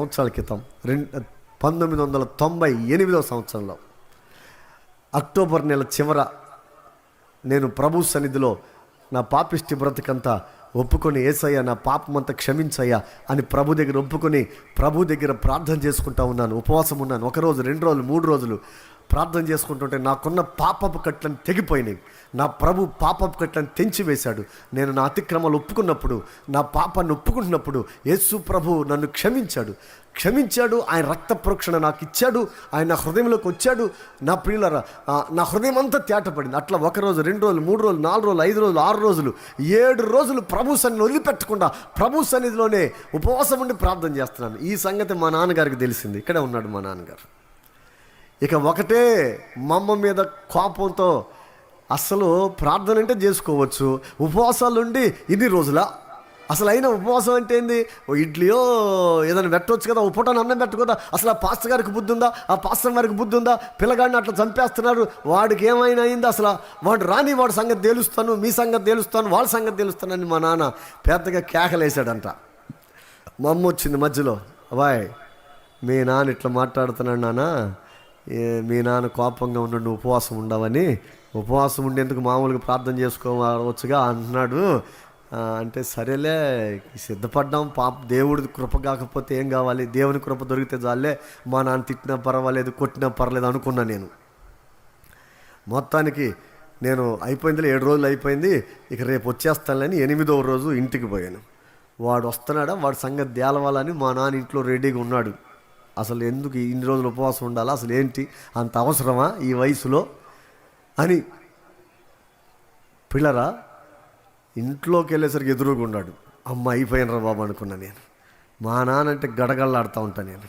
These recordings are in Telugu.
సంవత్సరాల క్రితం రెండు పంతొమ్మిది వందల తొంభై ఎనిమిదవ సంవత్సరంలో అక్టోబర్ నెల చివర నేను ప్రభు సన్నిధిలో నా పాపిష్టి బ్రతకంతా ఒప్పుకొని ఏసయ్యా నా పాపమంతా క్షమించయ్యా అని ప్రభు దగ్గర ఒప్పుకొని ప్రభు దగ్గర ప్రార్థన చేసుకుంటా ఉన్నాను ఉపవాసం ఉన్నాను. ఒక రోజు రెండు రోజులు మూడు రోజులు ప్రార్థన చేసుకుంటుంటే నాకున్న పాపపు కట్లను తెగిపోయినాయి. నా ప్రభు పాపపు కట్లను తెంచివేశాడు నేను నా అతిక్రమాలు ఒప్పుకున్నప్పుడు నా పాపాన్ని ఒప్పుకుంటున్నప్పుడు యేసు ప్రభు నన్ను క్షమించాడు. క్షమించాడు ఆయన రక్త ప్రోక్షణ నాకు ఇచ్చాడు ఆయన నా హృదయంలోకి వచ్చాడు. నా ప్రియుల నా హృదయం అంతా తేటపడింది. అట్లా ఒక రోజు రెండు రోజులు మూడు రోజులు నాలుగు రోజులు ఐదు రోజులు ఆరు రోజులు ఏడు రోజులు ప్రభు సన్నిధిని వదిలిపెట్టకుండా ప్రభు సన్నిధిలోనే ఉపవాసం ఉండి ప్రార్థన చేస్తున్నాను. ఈ సంగతి మా నాన్నగారికి తెలిసింది. ఇక్కడే ఉన్నాడు మా నాన్నగారు. ఇక ఒకటే మమ్మ మీద కోపంతో అసలు ప్రార్థన అంటే చేసుకోవచ్చు. ఉపవాసాలు ఉండి ఇన్ని రోజుల? అసలు అయిన ఉపవాసం అంటే ఏంది? ఓ ఇడ్లీయో ఏదైనా పెట్టవచ్చు కదా ఓ అన్నం పెట్టకూడదా? అసలు ఆ పాస్టర్ గారికి బుద్ధి ఉందా ఆ పాస్టర్ గారికి బుద్ధి ఉందా పిల్లగాడిని అట్లా చంపేస్తున్నారు. వాడికి ఏమైనా అయింది? అసలు వాడు రాని వాడి సంగతి తేలుస్తాను మీ సంగతి తేలుస్తాను వాళ్ళ సంగతి తేలుస్తానని మా నాన్న పెద్దగా కేకలేసాడంట మా అమ్మ వచ్చింది మధ్యలో. బాయ్ మీ నాన్న ఇట్లా మాట్లాడుతున్నాడు నాన్న. మీ నాన్న కోపంగా ఉండండి ఉపవాసం ఉండవని ఉపవాసం ఉండేందుకు మామూలుగా ప్రార్థన చేసుకోవచ్చుగా అంటున్నాడు. అంటే సరేలే సిద్ధపడ్డాం పాప దేవుడి కృప కాకపోతే ఏం కావాలి? దేవుని కృప దొరికితే చాలే మా నాన్న తిట్టినా పర్వాలేదు కొట్టినా పర్వాలేదు అనుకున్నా నేను. మొత్తానికి నేను అయిపోయిందిలే ఏడు రోజులు అయిపోయింది ఇక రేపు వచ్చేస్తానని ఎనిమిదవ రోజు ఇంటికి పోయాను. వాడు వస్తున్నాడా? వాడి సంగతి తేలవాలని మా నాన్న ఇంట్లో రెడీగా ఉన్నాడు. అసలు ఎందుకు ఇన్ని రోజులు ఉపవాసం ఉండాలా? అసలు ఏంటి? అంత అవసరమా ఈ వయసులో? అని పిల్లరా ఇంట్లోకి వెళ్ళేసరికి ఎదురుగా ఉన్నాడు. అమ్మ అయిపోయినరా బాబు అనుకున్నా నేను. మా నాన్న అంటే గడగడలాడుతూ ఉంటా నేను.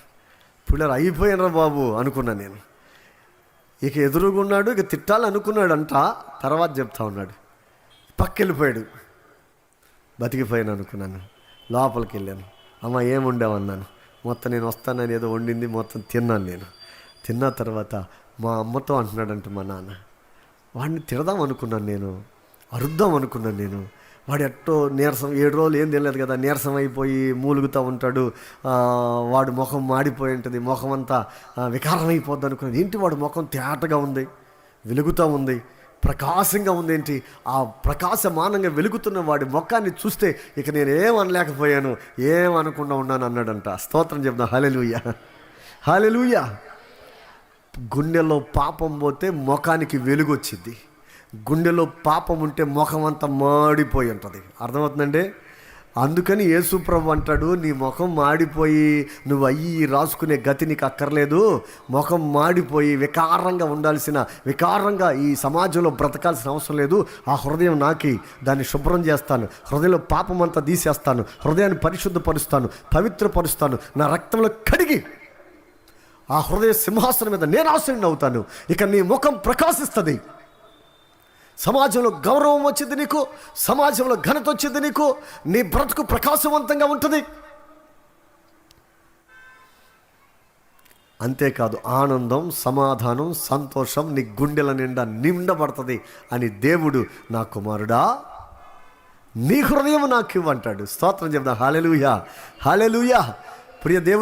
పిల్లలు అయిపోయినరా బాబు అనుకున్నా నేను. ఇక ఎదురుగా ఉన్నాడు ఇక తిట్టాలి అనుకున్నాడు అంట తర్వాత చెప్తా ఉన్నాడు. పక్కెళ్ళిపోయాడు. బతికిపోయాను అనుకున్నాను. లోపలికి వెళ్ళాను. అమ్మ ఏముండేవన్నాను? మొత్తం నేను వస్తానని ఏదో వండింది మొత్తం తిన్నాను నేను. తిన్న తర్వాత మా అమ్మతో అంటున్నాడంట మా నాన్న వాడిని తిడదాం అనుకున్నాను నేను అరుద్దాం అనుకున్నాను నేను. వాడు ఎట్టో నీరసం ఏడు రోజులు ఏం తెలియదు కదా నీరసం అయిపోయి మూలుగుతూ ఉంటాడు. వాడు ముఖం మాడిపోయి ఉంటుంది ముఖం అంతా వికారం అయిపోద్ది అనుకున్నాను. ఏంటి వాడు ముఖం తేటగా ఉంది వెలుగుతూ ఉంది? ప్రకాశంగా ఉందేంటి? ఆ ప్రకాశమానంగా వెలుగుతున్న వాడి ముఖాన్ని చూస్తే ఇక నేను ఏం అనలేకపోయాను ఏం అనకుండా ఉన్నాను అన్నాడంట. స్తోత్రం చెప్దాం. హలెలుయ హలెలుయ గుండెలో పాపం పోతే ముఖానికి వెలుగు వచ్చింది గుండెలో పాపం ఉంటే ముఖం అంతా మాడిపోయి ఉంటుంది. అర్థమవుతుందండి? అందుకని యేసుప్రభు అంటాడు నీ ముఖం మాడిపోయి నువ్వు అయ్యి రాసుకునే గతి నీకు అక్కర్లేదు. ముఖం మాడిపోయి వికారంగా ఉండాల్సిన వికారంగా ఈ సమాజంలో బ్రతకాల్సిన అవసరం లేదు. ఆ హృదయం నాకి దాన్ని శుభ్రం చేస్తాను. హృదయంలో పాపం అంతా తీసేస్తాను. హృదయాన్ని పరిశుద్ధపరుస్తాను. పవిత్రపరుస్తాను. నా రక్తంలో కడిగి ఆ హృదయ సింహాసనం మీద నేను ఆశ్రయం అవుతాను. ఇక నీ ముఖం ప్రకాశిస్తుంది. సమాజంలో గౌరవం వచ్చింది నీకు సమాజంలో ఘనత వచ్చింది నీకు నీ బ్రతుకు ప్రకాశవంతంగా ఉంటుంది. అంతేకాదు ఆనందం సమాధానం సంతోషం నీ గుండెల నిండా నిండబడుతుంది అని దేవుడు నా కుమారుడా నీ హృదయం నాకు ఇవ్వంటాడు. స్తోత్రం చెప్దా హాలెలుయా హాలెలుయా ప్రియ దేవుడు